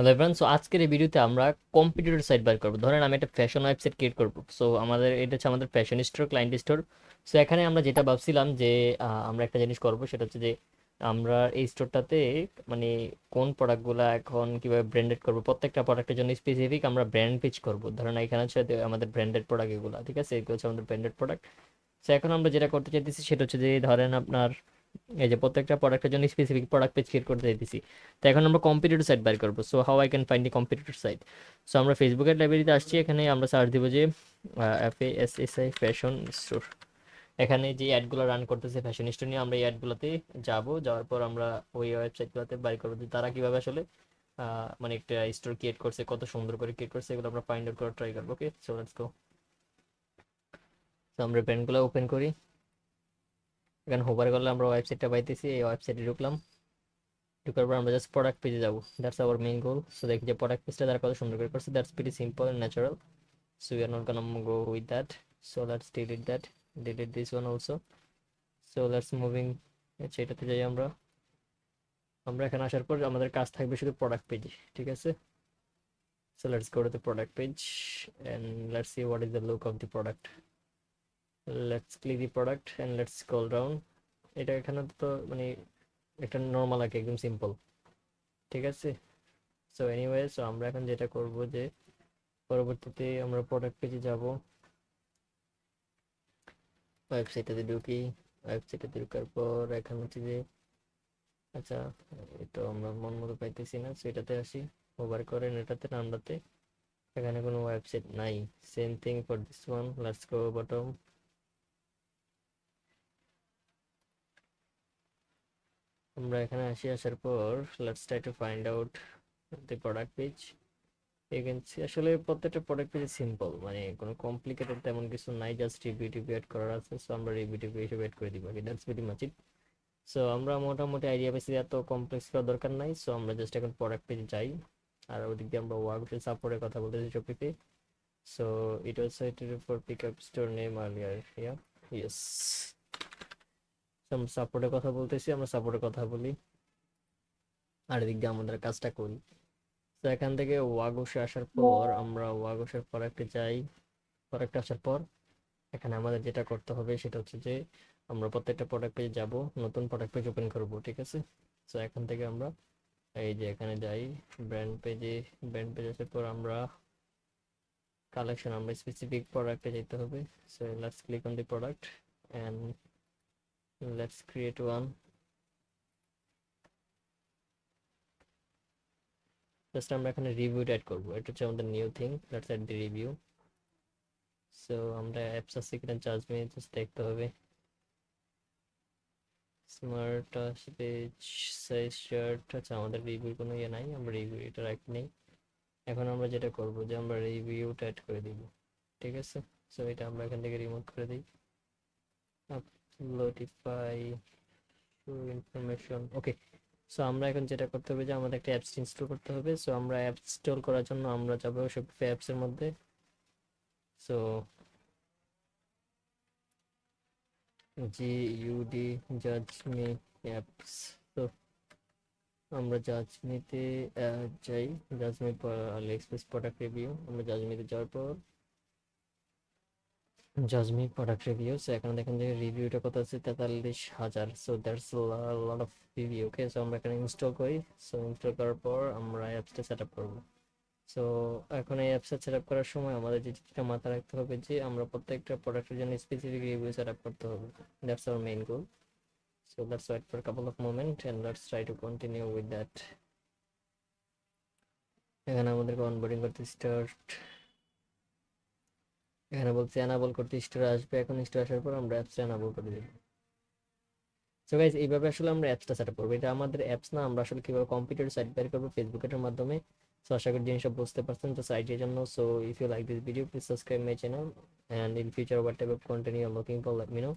Hello everyone so আজকের এই ভিডিওতে আমরা কম্পিটিটর সাইট বার করব। ধরেন, আমি একটা ফ্যাশন ওয়েবসাইট ক্রিয়েট করব। সো আমাদের, এটা হচ্ছে আমাদের fashion store client store so এখানে আমরা যেটা ভাবছিলাম যে আমরা একটা জিনিস করব, সেটা হচ্ছে যে, আমরা এই স্টোরটাতে মানে কোন প্রোডাক্টগুলো এখন কীভাবে ব্র্যান্ডেড করব, প্রত্যেকটা প্রোডাক্টের জন্য স্পেসিফিক আমরা ব্র্যান্ড পিচ করব। ধরেন, এখানে হচ্ছে আমাদের ব্র্যান্ডেড প্রোডাক্ট এগুলো ঠিক আছে? এগুলো হচ্ছে আমাদের ব্র্যান্ডেড প্রোডাক্ট সো এখন আমরা যেটা করতে চাইতেছি, সেটা হচ্ছে যে, ধরেন আপনার এই যে প্রত্যেকটা প্রোডাক্টের জন্য স্পেসিফিক প্রোডাক্ট পেজ ক্রিয়েট করতে চাইতেছি তো এখন আমরা কম্পিটিটর সাইট বার করব। So how I can find the competitor site so আমরা ফেসবুকের লাইব্রেরিতে আসছি। এখানে আমরা সার্চ দিব যে F S S I fashion store এখানে যে অ্যাডগুলো রান করতেছে ফ্যাশন স্টোর নিয়ে আমরা এই অ্যাডগুলোতে যাব। যাওয়ার পর আমরা ওই ওয়েবসাইটগুলোতে বাই করব। যে তারা কীভাবে আসলে মানে একটা স্টোর ক্রিয়েট করছে, কত সুন্দর করে ক্রিয়েট করছে, এগুলো আমরা ফাইন্ড আউট করার ট্রাই করব। ওকে সো লেটস গো তো আমরা ব্র্যান্ডগুলো ওপেন করি। এখানে হোভার করলে আমরা ওয়েবসাইটটা পাইতেছি, এই ওয়েবসাইটে ঢুকলাম। ঢুকার পর আমরা জাস্ট প্রোডাক্ট পেজে যাব। That's our main goal so দেখি যে প্রোডাক্ট পেজটা তারা কত সুন্দর করে করছে। That's pretty simple and natural so we are not gonna go with that so let's delete that delete this one also so let's moving সেটাতে যাই আমরা। আমরা এখানে আসার পর আমাদের কাজ থাকবে শুধু প্রোডাক্ট পেজে ঠিক আছে? So let's go to the product page and let's see what is the look of the product let's click the product and let's scroll down এটা এখানে তো মানে একটা নর্মাল আর কি একদম সিম্পল ঠিক আছে? সো এনিওয়ে সো আমরা এখন যেটা করব যে পরবর্তীতে আমরা প্রোডাক্ট পেজে যাব। ওয়েবসাইটটাতে ঢুকি। ওয়েবসাইটটাতে ঢুকার পর এখন হচ্ছে যে আচ্ছা এটা আমরা মন মতো পাইতেছি না সেটাতে আসি। ওভার করেন এটাতে নামটাতে এখানে কোনো ওয়েবসাইট নাই। Same thing for this one let's go bottom আমরা এখানে আসি আসার পর let's try to find out the product page agency আসলে প্রত্যেকটা প্রোডাক্ট পেজ সিম্পল মানে কোনো কমপ্লিকেটেড তেমন কিছু নাই জাস্ট রিভিউ টিভিউ অ্যাড করার আছে সো আমরা রিভিউ টিভিউ হিসেবে অ্যাড করে দিব that's very much it so আমরা মোটামুটি আইডিয়া পেয়েছি, এত কমপ্লেক্স করার দরকার নাই সো আমরা জাস্ট এখন প্রোডাক্ট পেজে যাই। আর ওদিক দিয়ে আমরা ওয়ার্কশপ সাপোর্টের কথা বলতেছি শপিতে so it was sited for pick up store name earlier yeah yes আমরা সাপোর্টের কথা বলতেছি, আমরা সাপোর্টের কথা বলি। আর এদিক দিয়ে আমাদের কাজটা করি। তো এখান থেকে ওয়াগোসে আসার পর, আমরা ওয়াগোসের প্রোডাক্টে যাই। প্রোডাক্টে আসার পর, এখানে আমাদের যেটা করতে হবে সেটা হচ্ছে যে, আমরা প্রত্যেকটা প্রোডাক্ট পেজে যাব, নতুন প্রোডাক্ট পেজ ওপেন করব, ঠিক আছে? তো এখান থেকে আমরা এই যে এখানে যাই ব্র্যান্ড পেজে ব্র্যান্ড পেজ আসার পর আমরা কালেকশন আমরা স্পেসিফিক প্রোডাক্টে যেতে হবে। So let's click on the product and let's create one. Just আমরা এখানে রিভিউ অ্যাড করব। এটা হচ্ছে আমাদের new thing let's add the review so আমরা অ্যাপস আছে কিনা জাজমে জাস্ট দেখতে হবে। স্মার্ট পেজ সাইজ শার্ট আচ্ছা আমাদের রিভিউ কোনো ইয়ে নাই, আমরা রিভিউ এটা রাখি নেই। এখন আমরা যেটা করব যে আমরা রিভিউটা অ্যাড করে দিব। ঠিক আছে? সো এটা আমরা এখান থেকে রিমুভ করে দিই। Notify show information okay so আমরা এখন যেটা করতে হবে যে আমাদের একটা অ্যাপস ইনস্টল করতে হবে। সো আমরা অ্যাপস ইনস্টল করার জন্য আমরা যাব শপিফাই অ্যাপসের মধ্যে। সো জি ইউডি জাজমি অ্যাপস তো আমরা জাজমিতে যাই। Judge me AliExpress product review আমরা জাজমিতে যাওয়ার পর জাজমি প্রোডাক্ট রিভিউ সো এখানে দেখেন যে রিভিউটা কত আছে? তেতাল্লিশ হাজার। So that's lot of review okay so আমরা এখানে ইনস্টল করি। সো ইনস্টল করার পর আমরা অ্যাপসটা সেট আপ করব। সো এখন এই অ্যাপসটা সেট আপ করার সময় আমাদের যে জিনিসটা মাথায় রাখতে হবে যে আমরা প্রত্যেকটা প্রোডাক্টের জন্য স্পেসিফিক রিভিউ সেট আপ করতে হবে। That's our main goal so let's wait for couple of moment and let's try to continue with that এখানে আমাদেরকে অনবোর্ডিং করতে স্টার্ট এখানে বলছে অ্যানাবল করতে স্টোর আসবে এখন স্টোর আসার পর আমরা অ্যাপসটা অ্যানাবল করে দেব সো গাইজ এইভাবে আসলে আমরা অ্যাপসটা সেট আপ করব এটা আমাদের অ্যাপস না, আমরা আসলে কীভাবে কম্পিউটার সাইট বের করব ফেসবুকের মাধ্যমে সো আশা করি জিনিসটা বুঝতে পারছেন তো সাইটের জন্য so if you like this video please subscribe my channel and in future what type of content you are looking for let me know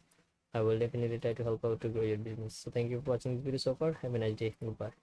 I will definitely try to help out to grow your business. So thank you for watching this video so far. Have a nice day. Goodbye.